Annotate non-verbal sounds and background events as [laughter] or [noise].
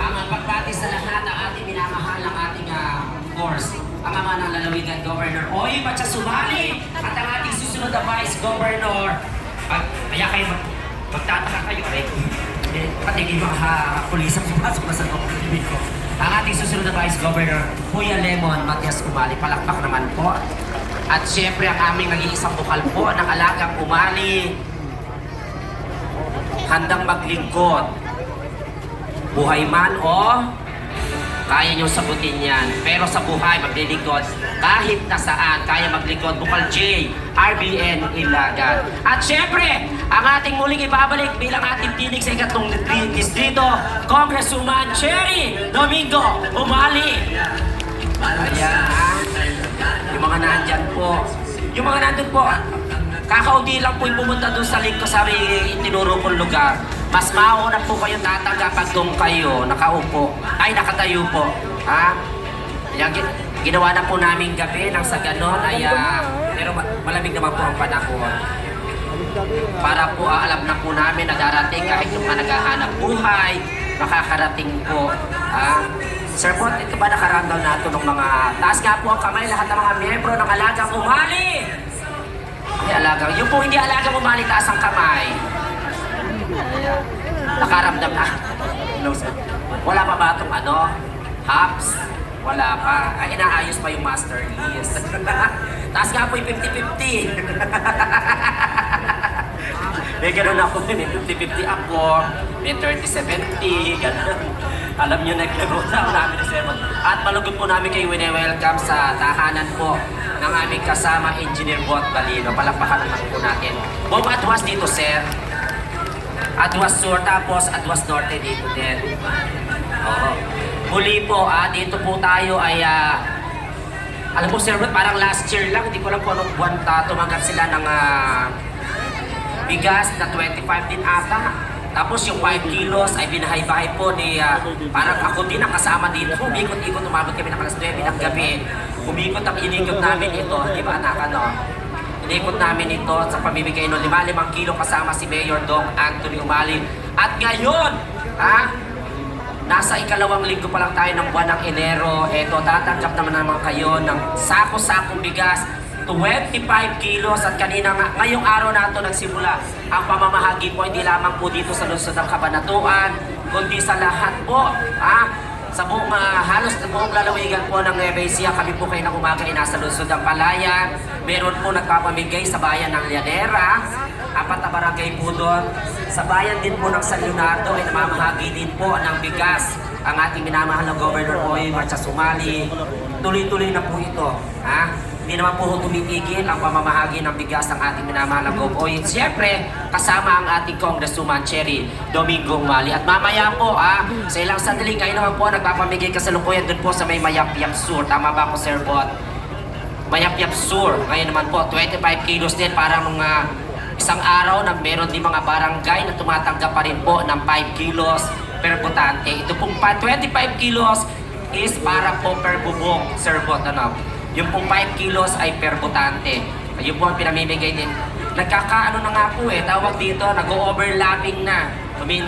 ang pagbati sa lahat ng ating minamahal ng ating uh, course, ang ama ng lalawigan, Governor Oy Sumali at ang ating susunod na Vice Governor. Pag, kaya kayo mag, magtataka kayo, aray, eh, pati yung mga ha- pulis ang pumasok na sa dokumento ko. Ang ating susunod na Vice Governor, Kuya Lemon Matias Umali, palakpak naman po. At syempre ang aming nag-iisang bukal po ng alagang Umali, handang maglingkod. Buhay man o kaya nyo sagutin yan. Pero sa buhay, maglilingkod. Kahit na saan, kaya maglingkod. Bukal J, RBN, Ilagan. At syempre, ang ating muling ibabalik bilang ating tinig sa ikatlong distri- distrito, Congresswoman Cherry Domingo Umali. Ayan. Yung mga nandyan po. Yung mga nandun po, kakaunti lang po yung pumunta doon sa link ko sa tinuro kong lugar. Mas mauna po kayo tatanggap pag doon kayo nakaupo. Ay, nakatayo po. Ha? Yan, gi- ginawa na po namin gabi nang sa ganon ay ah, pero ma- malamig naman po ang panahon. Para po ah, alam na po namin na darating kahit yung mga buhay, makakarating po. Ha? Sir po, ito ba nakarandal na ito ng mga... Taas nga po ang kamay lahat ng mga miyembro ng Alagang Umali! Hindi alagang. Yung po hindi alagang umali, taas ang kamay. Nakaramdam na. [laughs] Sir. Wala pa ba itong ano? Hops? Wala pa. Ay, inaayos pa yung master list. [laughs] taas nga po yung 50-50. [laughs] May ganun ako din eh. 50-50 ako. May 30-70. Ganun. Alam nyo, naglaro na ako namin ni Sermon. At malugod po namin kayo wini-welcome sa tahanan po ng aming kasama, Engineer Bot Balino. Palakpakan naman po natin. Bob Atwas dito, sir. Atwas Sur, tapos Atwas Norte dito din. Oo. Muli po, ah, dito po tayo ay ah, alam mo, Sir Ruth, parang last year lang, hindi ko lang po anong buwan ta, tumanggap sila ng ah, bigas na 25 din ata. Tapos yung 5 kilos ay binahay-bahay po ni, ah, parang ako din ang kasama dito. Umikot-ikot, umabot kami ng alas 9 ng gabi. Umikot ang inikot namin ito, di ba anak, ano? Inikot namin ito sa pamimigay ng 5-5 kilo kasama si Mayor Dong Anthony Umali. At ngayon, ha? Nasa ikalawang linggo pa lang tayo ng buwan ng Enero. Eto, tatanggap naman naman kayo ng sako-sakong bigas. 25 kilos at kanina nga, ngayong araw na ito nagsimula ang pamamahagi po hindi lamang po dito sa lungsod ng Kabanatuan, kundi sa lahat po. Ha? Sa buong, ah, halos sa buong lalawigan po ng Ecija, kami po kayo ng umaga ay nasa lungsod ng Palayan. Meron po nagpapamigay sa bayan ng Llanera. Apat na barangay po doon. Sa bayan din po ng San Leonardo ay namamahagi din po ng bigas ang ating minamahal na Governor Oy Marcha Sumali. Tuloy-tuloy na po ito. Ha? Hindi naman po tumitigil ang pamamahagi ng bigas ng ating minamahal na Gov. Oy. Siyempre, kasama ang ating Congresswoman Cherry Domingo Mali. At mamaya po, ha, sa ilang sandali, ngayon naman po nagpapamigay kasalukuyan doon po sa may Mayap-Yap Sur. Tama ba ako, Sir Bot? Mayap-Yap Sur. Ngayon naman po, 25 kilos din para mga isang araw na meron din mga barangay na tumatanggap pa rin po ng 5 kilos per botante. Ito pong pa 25 kilos is para po per bubong, Sir Bot. Yung pong 5 kilos ay per botante. Ayun po ang pinamimigay din. Nagkakaano na nga po eh, tawag dito, nag-overlapping na.